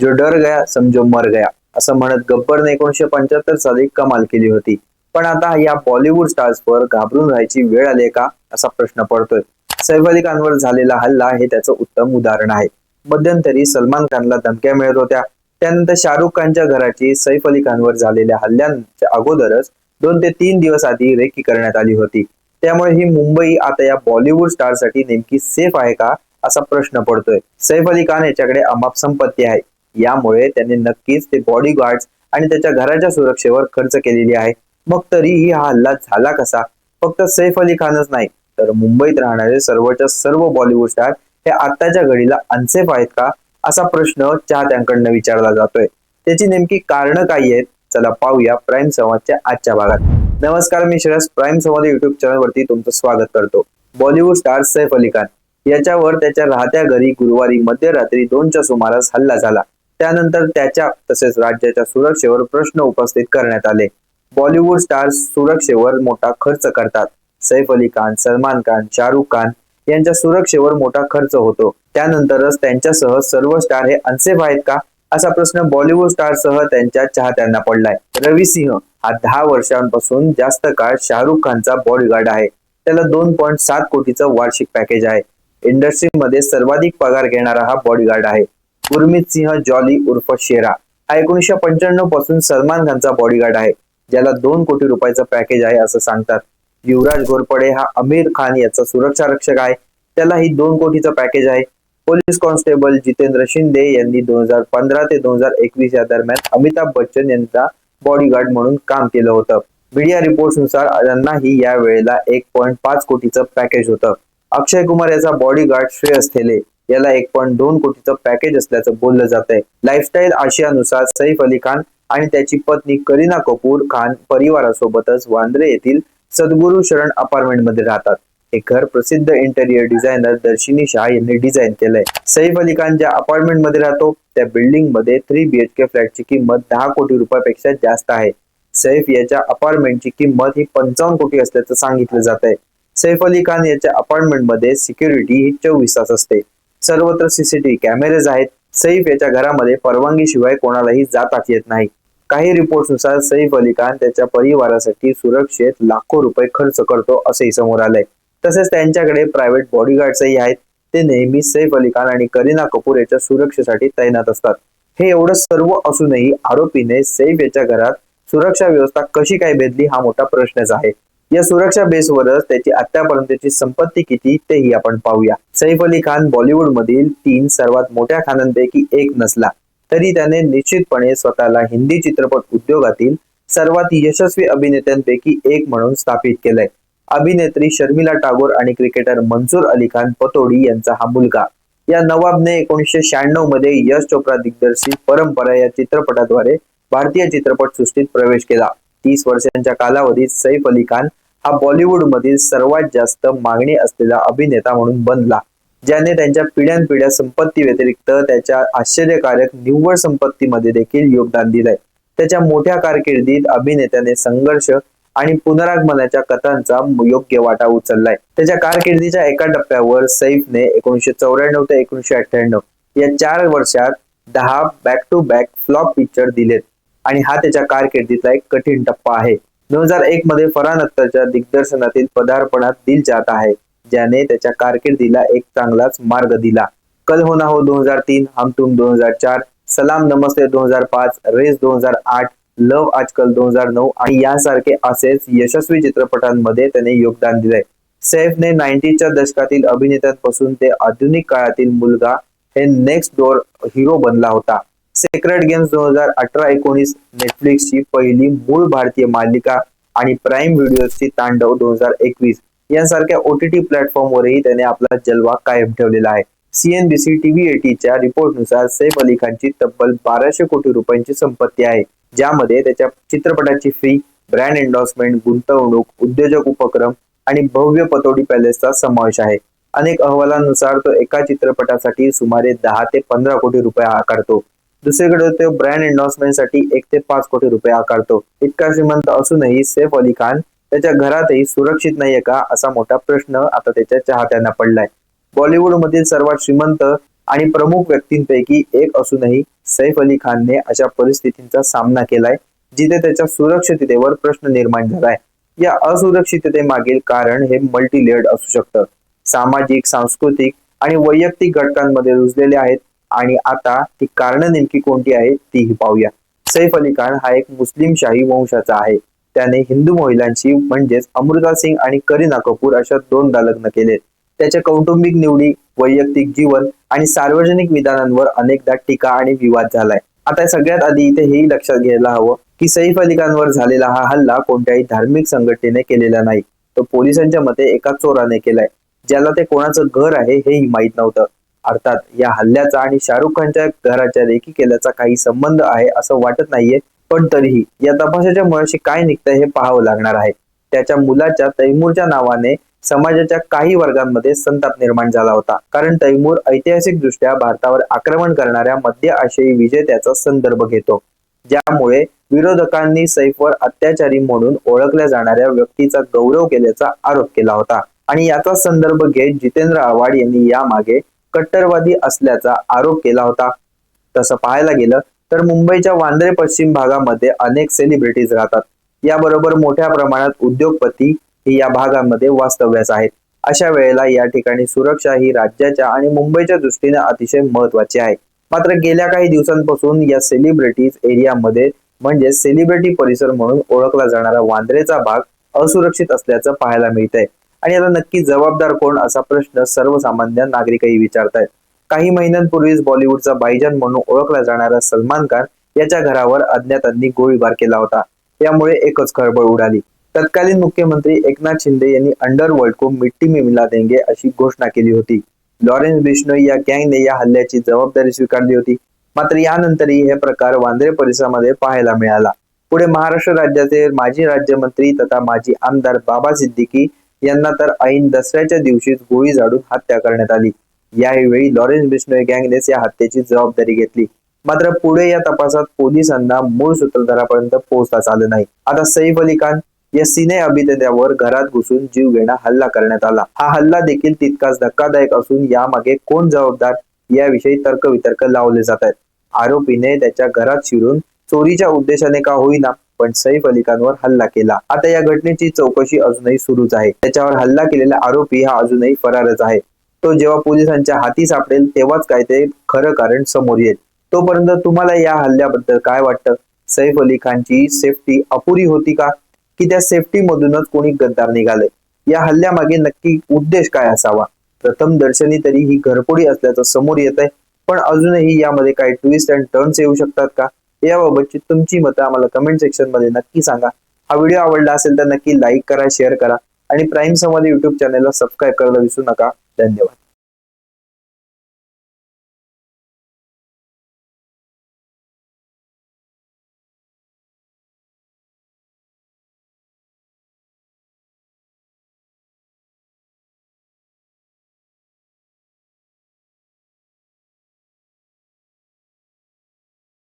जो डर गया समजो मर गया. असं म्हणत गब्बरने एकोणीशे पंच्याहत्तर साली कमाल केली होती. पण आता या बॉलिवूड स्टार्सवर घाबरून राहायची वेळ आली का? असा प्रश्न पडतोय. सैफ अली खानवर झालेला हल्ला हे त्याचं उत्तम उदाहरण आहे. मध्यंतरी सलमान खानला धमक्या मिळत होत्या. त्यानंतर शाहरुख खानच्या घराची सैफ अली खानवर झालेल्या हल्ल्यांच्या अगोदरच दोन ते तीन दिवस आधी रेकी करण्यात आली होती. त्यामुळे ही मुंबई आता या बॉलिवूड स्टारसाठी नेमकी सेफ आहे का? असा प्रश्न पडतोय. सैफ अली खान याच्याकडे अमाप संपत्ती आहे. यामुळे त्यांनी नक्कीच ते बॉडीगार्ड्स आणि त्याच्या घराच्या सुरक्षेवर खर्च केलेली आहे. मग तरीही हा हल्ला झाला कसा? फक्त सैफ अली खानच नाही तर मुंबईत राहणारे सर्वच्या सर्व बॉलिवूड स्टार हे आताच्या घडीला अनसेफ आहेत का? असा प्रश्न चाहत्यांकडनं विचारला जातोय. त्याची नेमकी कारणं काय आहेत? चला पाहूया प्राईम संवादच्या आजच्या भागात. नमस्कार मी श्रेयस प्राईम संवाद युट्यूब चॅनलवरती तुमचं स्वागत करतो. Bollywood star Saif Ali Khan. याच्यावर त्याच्या राहत्या घरी गुरुवारी मध्यरात्री दोनच्या सुमारास हल्ला झाला. त्यानंतर त्याच्या तसेच राज्याच्या सुरक्षेवर प्रश्न उपस्थित करण्यात आले. बॉलिवूड स्टार्स सुरक्षेवर मोठा खर्च करतात. सैफ अली खान सलमान खान शाहरुख खान यांच्या सुरक्षेवर मोठा खर्च होतो. त्यानंतरच त्यांच्यासह सर्व स्टार हे अनसेफ आहेत का? असा प्रश्न बॉलिवूड स्टार सह त्यांच्या चाहत्यांना पडलाय. रवी सिंह हा दहा वर्षांपासून जास्त काळ शाहरुख खानचा बॉडीगार्ड आहे. त्याला दोन पॉईंट सात कोटीचं वार्षिक पॅकेज आहे. इंडस्ट्रीमध्ये सर्वाधिक पगार घेणारा हा बॉडीगार्ड आहे. गुरमीत सिंह जॉली उर्फ शेरा हा एकोणीसशे पंच्याण्णवपासून सलमान खानचा बॉडीगार्ड आहे ज्याला दोन कोटी रुपयाचा पॅकेज आहे असं सांगतात. युवराज घोरपडे हा आमिर खान याचा सुरक्षा रक्षक आहे त्यालाही दोन कोटीचा पॅकेज आहे. पोलीस कॉन्स्टेबल जितेंद्र शिंदे यांनी दोन हजार पंधरा ते दोन हजार एकवीस या दरम्यान अमिताभ बच्चन यांचा बॉडीगार्ड म्हणून काम केलं होतं. मीडिया रिपोर्ट्सनुसार यांनाही या वेळेला एक पॉईंट पाच कोटीचं पॅकेज होतं. अक्षय कुमार याचा बॉडीगार्ड श्रेयस थेले याला एक पॉईंट दोन कोटीचं पॅकेज असल्याचं बोललं जात आहे लाईफस्टाईल आशियानुसार सैफ अली खान आणि त्याची पत्नी करीना कपूर खान परिवारासोबतच वांद्रे येथील सद्गुरू शरण अपार्टमेंटमध्ये राहतात. हे घर प्रसिद्ध इंटेरियर डिझायनर दर्शिनी शाह यांनी डिझाईन केलंय. सैफ अली खान ज्या अपार्टमेंटमध्ये राहतो त्या बिल्डिंगमध्ये थ्री बीएचके फ्लॅटची किंमत दहा कोटी रुपयापेक्षा जास्त आहे. सैफ याच्या अपार्टमेंटची किंमत ही पंचावन्न कोटी असल्याचं सांगितलं जात आहे सैफ अली खान याच्या अपार्टमेंटमध्ये सिक्युरिटी ही चोवीस तास असते. सर्वत्र सीसीटीव्ही कॅमेरेज आहेत. सैफ याच्या घरामध्ये परवानगी शिवाय कोणालाही जातात येत नाही. काही रिपोर्ट्सनुसार सैफ अली खान त्याच्या परिवारासाठी सुरक्षेत लाखो रुपये खर्च करतो असेही समोर आलंय. तसेच त्यांच्याकडे प्रायव्हेट बॉडीगार्डसही आहेत. ते नेहमी सैफ अली खान आणि करीना कपूर याच्या सुरक्षेसाठी तैनात असतात. हे एवढं सर्व असूनही आरोपीने सैफ याच्या घरात सुरक्षा व्यवस्था कशी काय भेदली हा मोठा प्रश्नच आहे. या सुरक्षा बेसवरच त्याची आतापर्यंतची संपत्ती किती तेही आपण पाहूया. सैफ अली खान बॉलिवूड मधील तीन सर्वात मोठ्या खानांपैकी एक नसला. तरी त्याने निश्चितपणे स्वतःला हिंदी चित्रपट उद्योगातील सर्वात यशस्वी अभिनेत्यांपैकी एक म्हणून स्थापित केलंय. अभिनेत्री शर्मिला टागोर आणि क्रिकेटर मंसूर अली खान पतोडी यांचा हा मुलगा. या नवाबने एकोणीसशे शहाण्णवमध्ये यश चोप्रा दिग्दर्शित परंपरा या चित्रपटाद्वारे भारतीय चित्रपट सृष्टीत प्रवेश केला. तीस वर्षांच्या कालावधीत सैफ अली खान हा बॉलिवूड मधील सर्वात जास्त मागणी असलेला अभिनेता म्हणून बनला ज्याने त्यांच्या पिढ्यानपिढ्या संपत्ती व्यतिरिक्त त्याच्या आश्चर्यकारक निव्वळ संपत्तीमध्ये देखील योगदान दिलंय. त्याच्या मोठ्या कारकिर्दीत अभिनेत्याने संघर्ष आणि पुनरागमनाच्या कथांचा योग्य वाटा उचललाय. त्याच्या कारकिर्दीच्या एका टप्प्यावर सैफने एकोणीशे चौऱ्याण्णव ते एकोणीशे अठ्ठ्याण्णव या चार वर्षात दहा back to back flop picture दिलेत आणि हा त्याच्या कारकिर्दीचा एक कठीण टप्पा आहे. दोन हजार एक मध्ये फरहान अख्तरच्या दिग्दर्शनातील पदार्पणात दिल जात आहे ज्याने त्याच्या कारकिर्दीला एक चांगलाच मार्ग दिला. कल होना हो दोन हजार तीन हम तुम दोन हजार चार सलाम नमस्ते दोन हजार पाच रेस दोन हजार आठ लव आजकल दोन हजार नऊ आणि यासारखे असेच यशस्वी चित्रपटांमध्ये त्याने योगदान दिलंय. सैफने नाईन्टीच्या दशकातील अभिनेत्यांपासून ते आधुनिक काळातील मुलगा हे नेक्स्ट डोअर हिरो बनला होता. सेक्रेट गेम्स दोन हजार अठरा एकोणीस नेटफ्लिक्सची पहिली मूळ भारतीय मालिका आणि प्राईम व्हिडिओची तांडव दोन हजार एकवीस. यांसारख्या ओटीटी प्लॅटफॉर्मवरही त्याने आपला जलवा कायम ठेवलेला आहे. सीएनबीसी टीव्ही एटीच्या रिपोर्टनुसार सैफ अली खानची तब्बल बाराशे कोटी रुपयांची संपत्ती आहे. ज्यामध्ये त्याच्या चित्रपटाची फी ब्रँड एन्डॉर्समेंट गुंतवणूक उद्योजक उपक्रम आणि भव्य पतोडी पॅलेसचा समावेश आहे. अनेक अहवालांनुसार तो एका चित्रपटासाठी सुमारे दहा ते पंधरा कोटी रुपये आकारतो. दुसरीकडे तो ब्रँड एन्डॉर्समेंटसाठी एक ते पाच कोटी रुपये आकारतो. इतका श्रीमंत असूनही सैफ अली खान त्याच्या घरातही सुरक्षित नाहीये का असा मोठा प्रश्न आता त्याच्या चाहत्यांना पडलाय. बॉलिवूड मधील सर्वात श्रीमंत आणि प्रमुख व्यक्तींपैकी एक असूनही सैफ अली खानने अशा परिस्थितींचा सामना केलाय जिथे त्याच्या सुरक्षिततेवर प्रश्न निर्माण झालाय. या असुरक्षितते मागील कारण हे मल्टी लेअर्ड असू शकतं. सामाजिक सांस्कृतिक आणि वैयक्तिक घटकांमध्ये रुजलेले आहेत आणि आता ती कारण नेमकी कोणती आहेत तीही पाहूया. सैफ अली खान हा एक मुस्लिम शाही वंशाचा आहे. त्याने हिंदू महिलांशी म्हणजेच अमृता सिंग आणि करीना कपूर अशा दोनदा लग्न केले. त्याच्या कौटुंबिक निवडी वैयक्तिक जीवन आणि सार्वजनिक विधानांवर अनेकदा टीका आणि विवाद झालाय. आता सगळ्यात आधी इथे हेही लक्षात घ्यायला हवं की सैफ अली खानवर झालेला हा हल्ला कोणत्याही धार्मिक संघटनेने केलेला नाही. तो पोलिसांच्या मते एका चोराने केलाय. ज्याला ते कोणाचं घर आहे हेही माहीत नव्हतं. अर्थात या हल्ल्याचा आणि शाहरुख खानच्या घराच्या रेखी केल्याचा काही संबंध आहे असं वाटत नाहीये पण तरीही या तपासाच्या मुळाशी काय निघतंय हे पाहावं लागणार आहे. त्याच्या मुलाच्या तैमूरच्या नावाने समाजाच्या काही वर्गांमध्ये संताप निर्माण झाला होता. कारण तैमूर ऐतिहासिक दृष्ट्या भारतावर आक्रमण करणाऱ्या मध्य आशियाई विजेत्याचा संदर्भ घेतो. ज्यामुळे विरोधकांनी सैफवर अत्याचारी म्हणून ओळखल्या जाणाऱ्या व्यक्तीचा गौरव केल्याचा आरोप केला होता. आणि याचा संदर्भ घेत जितेंद्र आव्हाड यांनी यामागे कट्टरवादी असल्याचा आरोप केला होता. तसं पाहायला गेलं तर मुंबईच्या वांद्रे पश्चिम भागामध्ये अनेक सेलिब्रिटीज राहतात. याबरोबर मोठ्या प्रमाणात उद्योगपती ही या भागामध्ये वास्तव्यास आहेत. अशा वेळेला या ठिकाणी सुरक्षा ही राज्याच्या आणि मुंबईच्या दृष्टीने अतिशय महत्वाची आहे. मात्र गेल्या काही दिवसांपासून या सेलिब्रिटीज एरियामध्ये म्हणजे सेलिब्रिटी परिसर म्हणून ओळखला जाणारा वांद्रेचा भाग असुरक्षित असल्याचं पाहायला मिळतंय. आणि याला नक्की जबाबदार कोण असा प्रश्न सर्वसामान्य नागरिकही विचारतायत. काही महिन्यांपूर्वीच बॉलिवूडचा बायजान म्हणून ओळखला जाणारा सलमान खान याच्या घरावर अज्ञातांनी गोळीबार केला होता. यामुळे एकच खळबळ उडाली. तत्कालीन मुख्यमंत्री एकनाथ शिंदे यांनी अंडरवर्ल्ड को मिट्टी में मिला देंगे अशी घोषणा केली होती. लॉरेन्स बिश्नोई या गँगने या हल्ल्याची जबाबदारी स्वीकारली होती. मात्र यानंतरही हे प्रकार वांद्रे परिसरामध्ये पाहायला मिळाला. पुढे महाराष्ट्र राज्याचे माजी राज्यमंत्री तथा माजी आमदार बाबा सिद्दीकी यांना तर ऐन दसऱ्याच्या दिवशीच गोळी झाडून हत्या करण्यात आली. यावेळी लॉरेन्स बिश्नोई गँगनेस या हत्येची जबाबदारी घेतली. मात्र पुढे या तपासात पोलिसांना मूळ सूत्रधारापर्यंत पोहोचताच आलं नाही. आता सैफ अली खान या सिने अभिनेत्यावर घरात घुसून जीव घेणा हल्ला करण्यात आला. हा हल्ला देखील तितकाच धक्कादायक असून यामागे कोण जबाबदार याविषयी तर्कवितर्क लावले जात आहेत. आरोपीने त्याच्या घरात शिरून चोरीच्या उद्देशाने का होईना पण सैफ अली खानवर हल्ला केला. आता या घटनेची चौकशी अजूनही सुरूच आहे. त्याच्यावर हल्ला केलेला आरोपी हा अजूनही फरारच आहे. तो जेव्हा पोलिसांच्या हाती सापडेल तेव्हाच काय ते खरं कारण समोर येईल. तोपर्यंत तुम्हाला या हल्ल्याबद्दल काय वाटतं? सैफ अली खानची सेफ्टी अपुरी होती का? की त्या सेफ्टी मधूनच कोणी गद्दार निघाले या हल्ल्यामागे नक्की उद्देश काय असावा? प्रथम दर्शनी तरी ही घरपोडी असल्याचं समोर येत आहे पण अजूनही यामध्ये काही ट्विस्ट अँड टर्न्स येऊ शकतात का? याबाबतची तुमची मतं आम्हाला कमेंट सेक्शनमध्ये नक्की सांगा. हा व्हिडिओ आवडला असेल तर नक्की लाईक करा शेअर करा आणि प्राईम संवाद युट्यूब चॅनलला सबस्क्राईब करायला विसरू नका. धन्यवाद.